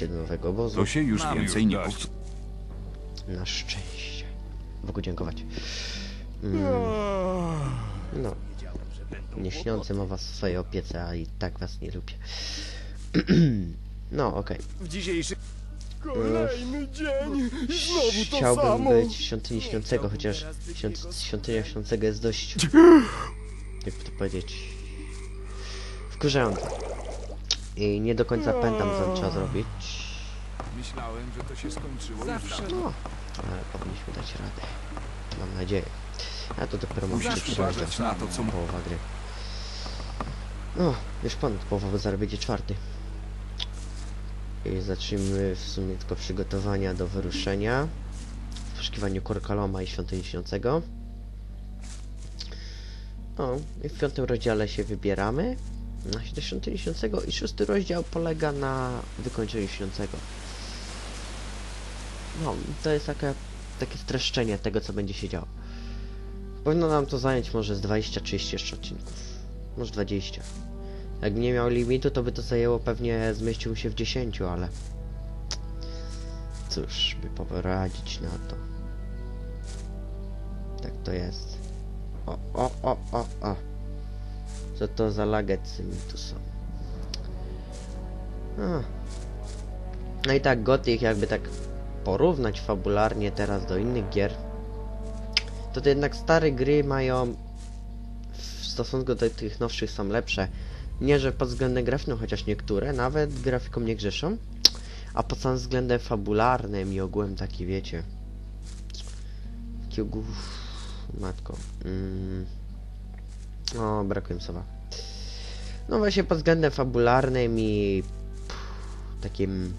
do nowego obozu. To się już więcej nie powtórzy. Na szczęście. Bogu dziękować. Mm, no. Nie śniącym o was w swojej opiece, a i tak was nie lubię. no, okej. W dzisiejszy... Kolejny dzień i znowu to Chciałbym samo. być w świątyni śniącego, chociaż świąt, świątynia śniącego jest dość... Jak to powiedzieć... Wkurzająca. I nie do końca pamiętam, co trzeba zrobić. Myślałem, że to się skończyło Zawsze No, ale powinniśmy dać radę. Mam nadzieję. Ja to dopiero trzeci uważać rozdział. na to, co- Połowa gry. No, już ponad zaraz będzie czwarty. I zacznijmy w sumie tylko przygotowania do wyruszenia. W poszukiwaniu Korkaloma i Świątyni Śniącego. O, i w piątym rozdziale się wybieramy. Na do Świątyni Śniącego i szósty rozdział polega na wykończeniu Śniącego. No, to jest taka, takie streszczenie tego, co będzie się działo. Powinno nam to zająć może z 20-30 jeszcze odcinków. Może 20. Jak nie miał limitu, to by to zajęło pewnie, zmieścił się w 10, ale... Cóż, by poradzić na to. Tak to jest. O, o, o, o, o. Co to za lagecy mi tu są? A. No i tak, Gothic jakby tak porównać fabularnie teraz do innych gier, to, to jednak stare gry mają w stosunku do tych nowszych są lepsze. Nie, że pod względem graficznym, chociaż niektóre nawet grafiką nie grzeszą, a pod samym względem fabularnym i ogółem taki wiecie. Taki ogół... Matko. Mm. O, brakuje mi słowa. No właśnie pod względem fabularnym i pff, takim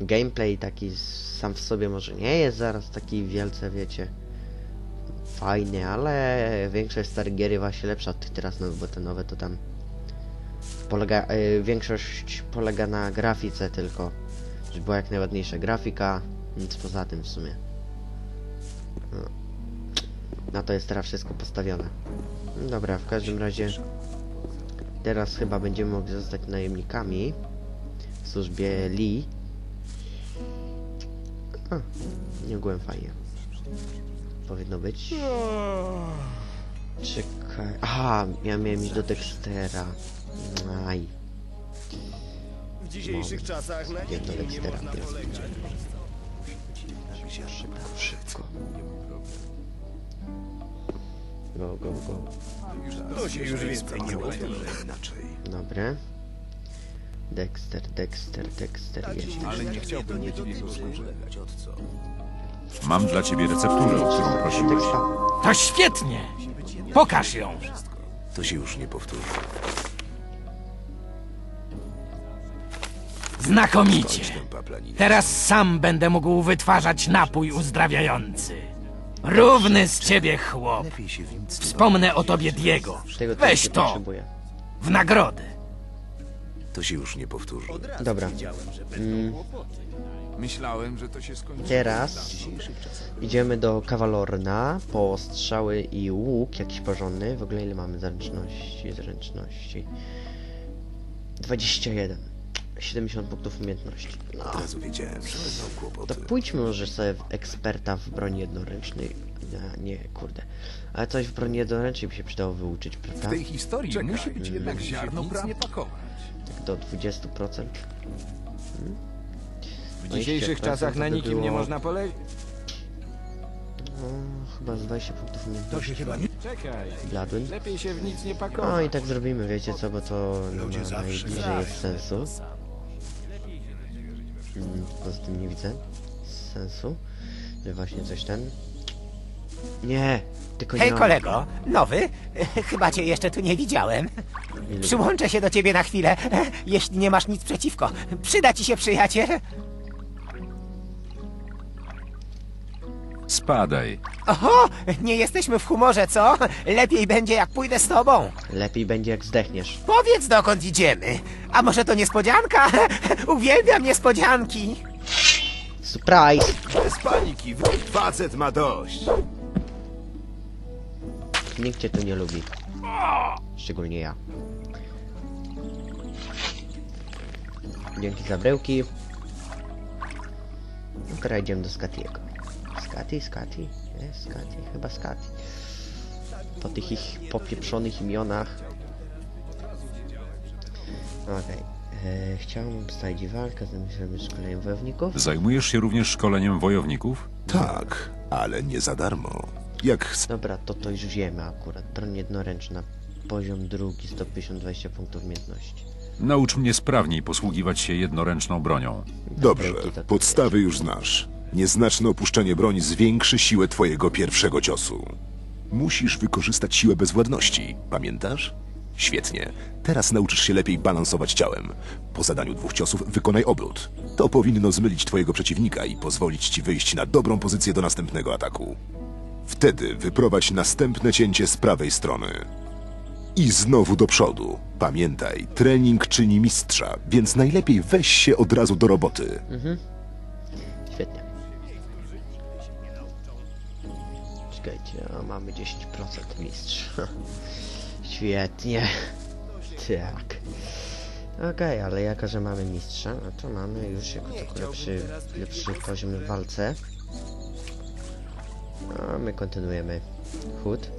gameplay taki sam w sobie może nie jest zaraz taki wielce, wiecie, fajny, ale większość starych gier właśnie lepsza od tych teraz nowych, bo te nowe to tam polega, y, większość polega na grafice tylko, żeby była jak najładniejsza grafika, nic poza tym w sumie. No. Na to jest teraz wszystko postawione. Dobra, w każdym razie teraz chyba będziemy mogli zostać najemnikami w służbie Lee. A, nie ogółem fajnie. Powinno być. Czekaj. Aha, ja miałem iść do Dextera. Aj. W dzisiejszych czasach na do Dextera. Szybko, szybko. Go, go, go. To się już więcej nie powtórzy. Dobre. Dexter, Dexter, Dexter jest. Ale nie chciałbym mieć w jego skórze. Mam dla ciebie recepturę, o którą prosiłeś. To świetnie! Pokaż ją! To się już nie powtórzy. Znakomicie! Teraz sam będę mógł wytwarzać napój uzdrawiający. Równy z ciebie chłop. Wspomnę o tobie, Diego. Tego Weź nie to potrzebuję. w nagrodę. To się już nie powtórzy. Dobra. Myślałem, że to się skończyło. Teraz idziemy do Kawalorna po strzały i łuk jakiś porządny. W ogóle ile mamy zręczności? Zręczności. 21. 70 punktów umiejętności. No, Od razu wiedziałem, że będą to kłopoty. pójdźmy może sobie w eksperta w broni jednoręcznej. Nie, nie, kurde. Ale coś w broni jednoręcznej by się przydało wyuczyć, W prawda? tej historii musi być jednak ziarno prawdy. Tak do 20%. W dzisiejszych 20% czasach na to by nikim nie było- można polegać. No, chyba z 20 punktów umiejętności. Czekaj, Bladwin. lepiej się w nic nie No pakować. i tak zrobimy, wiecie co, bo to nie ma najbliżej jest sensu. Poza tym nie widzę sensu, że właśnie coś ten... Nie! Tylko Hej nie kolego, nowy? Chyba cię jeszcze tu nie widziałem. Przyłączę się do ciebie na chwilę, jeśli nie masz nic przeciwko. Przyda ci się przyjaciel? Spadaj. Oho, nie jesteśmy w humorze, co? Lepiej będzie jak pójdę z tobą. Lepiej będzie jak zdechniesz. Powiedz dokąd idziemy. A może to niespodzianka? Uwielbiam niespodzianki. Surprise! Bez paniki, facet ma dość. Nikt cię tu nie lubi. Szczególnie ja. Dzięki za bryłki. No teraz idziemy do Skatiego. Skati, Skati? Nie, Skati, chyba Skati. Po tych ich popieprzonych imionach. Okej. Okay. Chciałbym wstawić walkę, zamierzamy szkoleniem wojowników. Zajmujesz się również szkoleniem wojowników? Tak, ale nie za darmo. Jak chcesz. Dobra, to to już wiemy akurat. Broń jednoręczna, poziom drugi, 150-20 punktów umiejętności. Naucz mnie sprawniej posługiwać się jednoręczną bronią. Dobrze, podstawy już znasz. Nieznaczne opuszczenie broni zwiększy siłę twojego pierwszego ciosu. Musisz wykorzystać siłę bezwładności, pamiętasz? Świetnie. Teraz nauczysz się lepiej balansować ciałem. Po zadaniu dwóch ciosów wykonaj obrót. To powinno zmylić twojego przeciwnika i pozwolić ci wyjść na dobrą pozycję do następnego ataku. Wtedy wyprowadź następne cięcie z prawej strony. I znowu do przodu. Pamiętaj, trening czyni mistrza, więc najlepiej weź się od razu do roboty. Świetnie. Czekajcie, a mamy 10% mistrz. Świetnie. Tak. Okej, ale jako, że mamy mistrza, no to mamy już jako tylko lepszy, lepszy poziom w walce. A my kontynuujemy chód.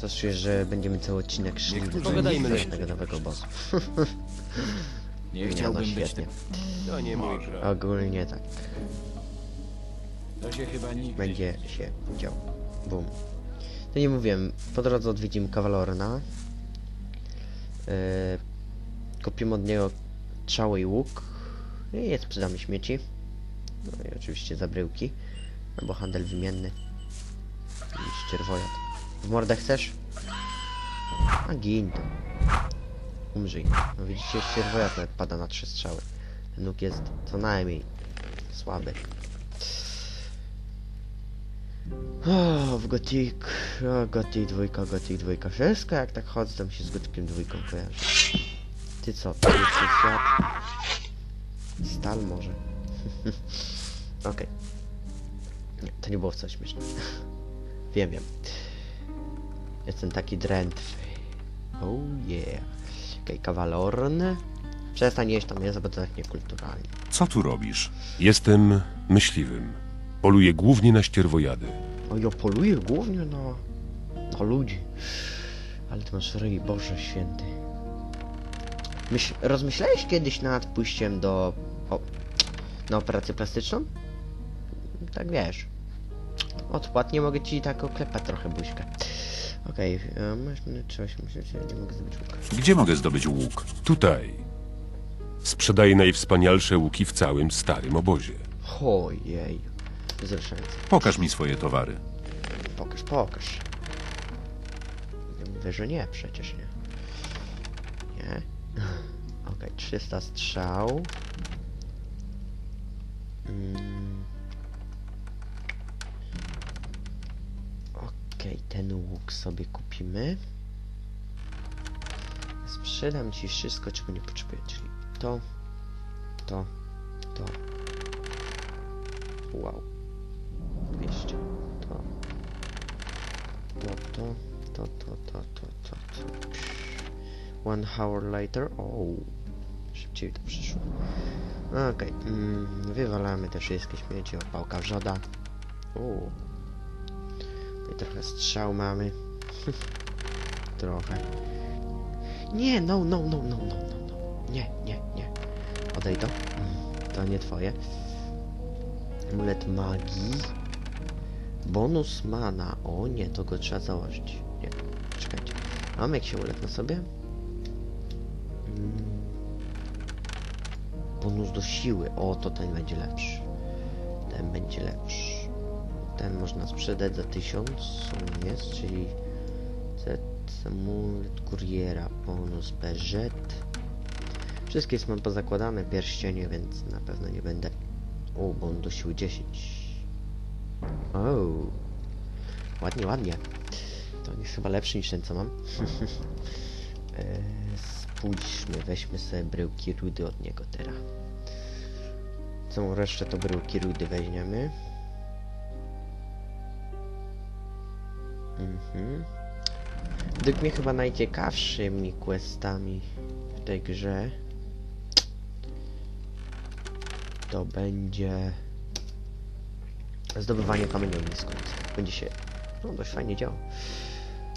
To czuję, że będziemy cały odcinek szli do tego nowego bossu. Nie no, chciałbym być świetnie. To nie mój. Ogólnie tak. To się chyba nigdy będzie się dział. Bum. To nie mówiłem, po drodze odwiedzimy Kawalorna. Yy, kupimy od niego trzały i łuk. I je sprzedamy śmieci. No i oczywiście zabryłki. Albo handel wymienny. I. W mordę chcesz? A gin to. Umrzyj. No widzicie, ścierwojad pada na trzy strzały. Łuk jest co najmniej słaby. O, w Gothic, o, Gothic dwójka, Gothic dwójka. Wszystko jak tak chodzę, to mi się z Gothiciem dwójką kojarzy. Ty co, ty świat? Stal może. Okej. Nie, to nie było wcale śmieszne. wiem, wiem. Jestem taki drętwy. Oh yeah. Okej, Kawalorn. Przestań jeść tam jest, bo to tak niekulturalnie. Co tu robisz? Jestem myśliwym. Poluję głównie na ścierwojady. O, ja poluję głównie na, na ludzi. Ale ty masz ryj, Boże Święty. Myśl, rozmyślałeś kiedyś nad pójściem do... O, na operację plastyczną? Tak wiesz. Odpłatnie mogę ci tak oklepać trochę buźkę. Okej, okay, masz mnie trzeba się myśleć, nie mogę zdobyć łuka. Gdzie mogę zdobyć łuk? Tutaj. Sprzedaję najwspanialsze łuki w całym starym obozie. Ojej. Pokaż mi swoje towary. Pokaż, pokaż. Ja mówię, że nie, przecież nie. Nie? Okej, 300 strzał. Mm. Okej, ten łuk sobie kupimy. Sprzedam ci wszystko, czego nie potrzebuję, czyli to, to, to. Wow. To, to, to, to, to, to, to, to. One hour later. O, szybciej to przyszło. Okej, mm, wywalamy te wszystkie śmieci, opałka wrzoda. O. I trochę strzał mamy. trochę. Nie, no, no, no, no, no, no, no. Nie, nie, nie. Odej to. Mm, To nie twoje. Amulet magii. Bonus mana. O nie, to go trzeba założyć. Nie, czekajcie. Mam jak się uległ na sobie? Mm. Bonus do siły. O, to ten będzie lepszy. Ten będzie lepszy. Ten można sprzedać za 1000. On jest, czyli... Z amulet kuriera. Bonus BZ. Wszystkie mam pozakładane pierścienie, więc na pewno nie będę... O, bo on do siły 10. O, ładnie, ładnie. To jest chyba lepszy niż ten, co mam. e, spójrzmy, weźmy sobie bryłki rudy od niego teraz. Całą resztę to bryłki rudy weźmiemy. Mhm. Według mnie chyba najciekawszymi questami w tej grze to będzie zdobywanie kamieni ogniskujących. Będzie się no, dość fajnie działo.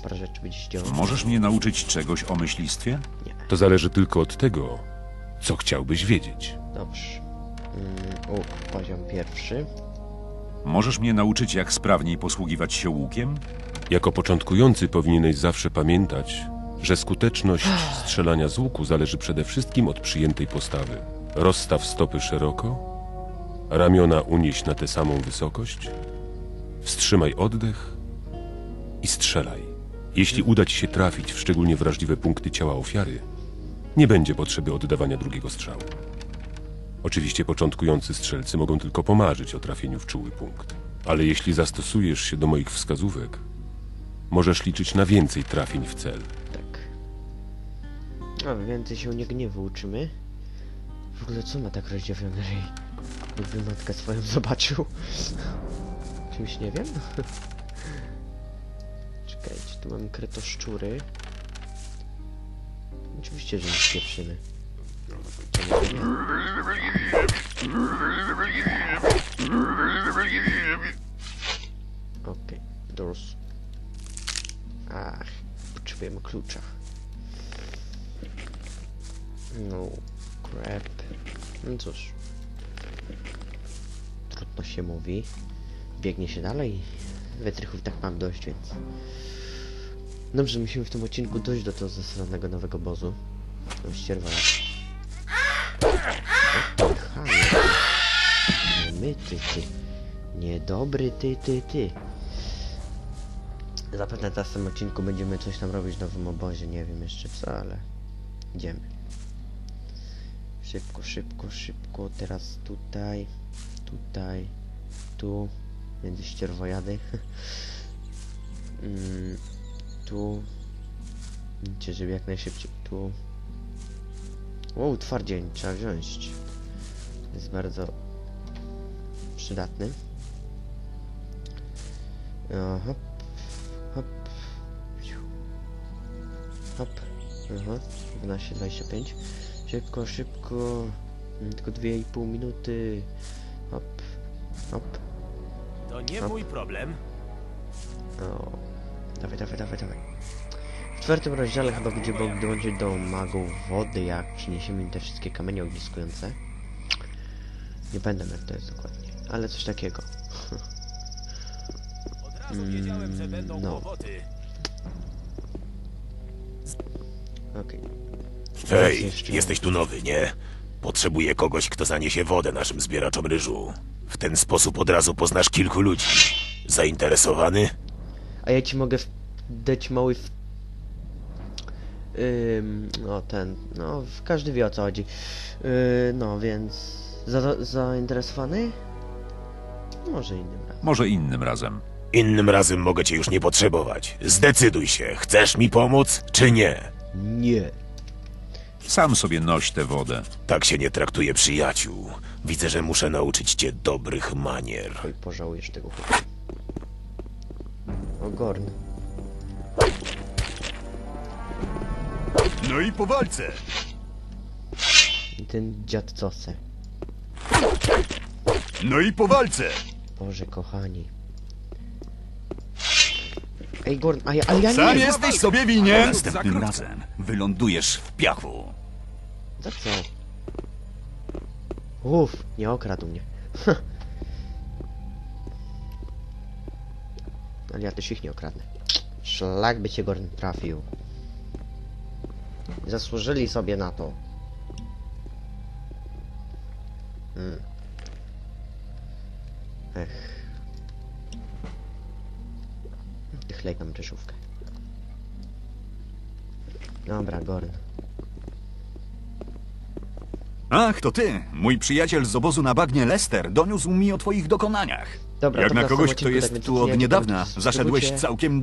Parę rzeczy będzie się działo. Możesz mnie nauczyć czegoś o myślistwie? Nie, To zależy tylko od tego, co chciałbyś wiedzieć. dobrze. Mm, u, poziom pierwszy. Możesz mnie nauczyć, jak sprawniej posługiwać się łukiem? Jako początkujący powinieneś zawsze pamiętać, że skuteczność strzelania z łuku zależy przede wszystkim od przyjętej postawy. Rozstaw stopy szeroko, ramiona unieś na tę samą wysokość, wstrzymaj oddech i strzelaj. Jeśli uda ci się trafić w szczególnie wrażliwe punkty ciała ofiary, nie będzie potrzeby oddawania drugiego strzału. Oczywiście początkujący strzelcy mogą tylko pomarzyć o trafieniu w czuły punkt. Ale jeśli zastosujesz się do moich wskazówek, możesz liczyć na więcej trafień w cel. Tak. A więcej się nie gniewu uczymy. W ogóle co ma tak rozdziawiony ryj? Jakby matkę swoją zobaczył. Czymś nie wiem? Czekajcie, tu mamy kretoszczury. Oczywiście, że nie pieprzymy. Okej, doors. Ach, potrzebujemy klucza. No, crap. No cóż. Trudno się mówi. Biegnie się dalej. Wytrychów tak mam dość, więc... Dobrze, musimy w tym odcinku dojść do tego zasadnego nowego bozu. Ścierwa. O, ty chamie. Nie my, ty, ty. Niedobry ty, ty, ty. Zapewne w tym odcinku będziemy coś tam robić w nowym obozie, nie wiem jeszcze co, ale idziemy. Szybko, szybko, szybko, teraz tutaj, tutaj, tu, między ścierwojady. mm, tu, Widzicie, żeby jak najszybciej, tu. Wow, twardzień, trzeba wziąć. Jest bardzo przydatny. O, hop, hop, hop, aha, 12, 25. Szybko, szybko, Mm, tylko 2,5 minuty. Hop, To nie Hop. mój problem. o. Dawaj, dawaj, dawaj, dawaj. W czwartym rozdziale chyba będzie Bóg dołączyć do magów wody, jak przyniesiemy im te wszystkie kamienie ogniskujące. Nie pamiętam jak to jest dokładnie, ale coś takiego. Od razu wiedziałem, że będą no. kłopoty. Okej. Hej, jeszcze- jesteś tu nowy, nie? Potrzebuję kogoś, kto zaniesie wodę naszym zbieraczom ryżu. W ten sposób od razu poznasz kilku ludzi. Zainteresowany? A ja ci mogę w... dać mały w... Ym, no ten, no każdy wie o co chodzi. Yy, no więc... Za, zainteresowany? Może innym razem. Może innym razem. Innym razem mogę cię już nie potrzebować. Zdecyduj się, chcesz mi pomóc, czy nie? Nie. Sam sobie noś tę wodę. Tak się nie traktuje przyjaciół. Widzę, że muszę nauczyć cię dobrych manier. Oj, pożałujesz tego chłopca. O, Gorn. No i po walce! I ten dziad cose. No i po walce! Boże, kochani. Ej, Gorn, a ja, ale ja Sam nie! jesteś sobie winien! Następnym razem wylądujesz w piachu. Za co? Uff, nie okradł mnie. Ale ja też ich nie okradnę. Szlak by cię Gorn trafił. Zasłużyli sobie na to. Hmm. Ech. Chlejkam czeszówkę. Dobra, Gorn. Ach, to ty, mój przyjaciel z obozu na bagnie Lester, doniósł mi o twoich dokonaniach. Dobra, Jak to na kogoś, kto jest więc tu od jak niedawna, zaszedłeś całkiem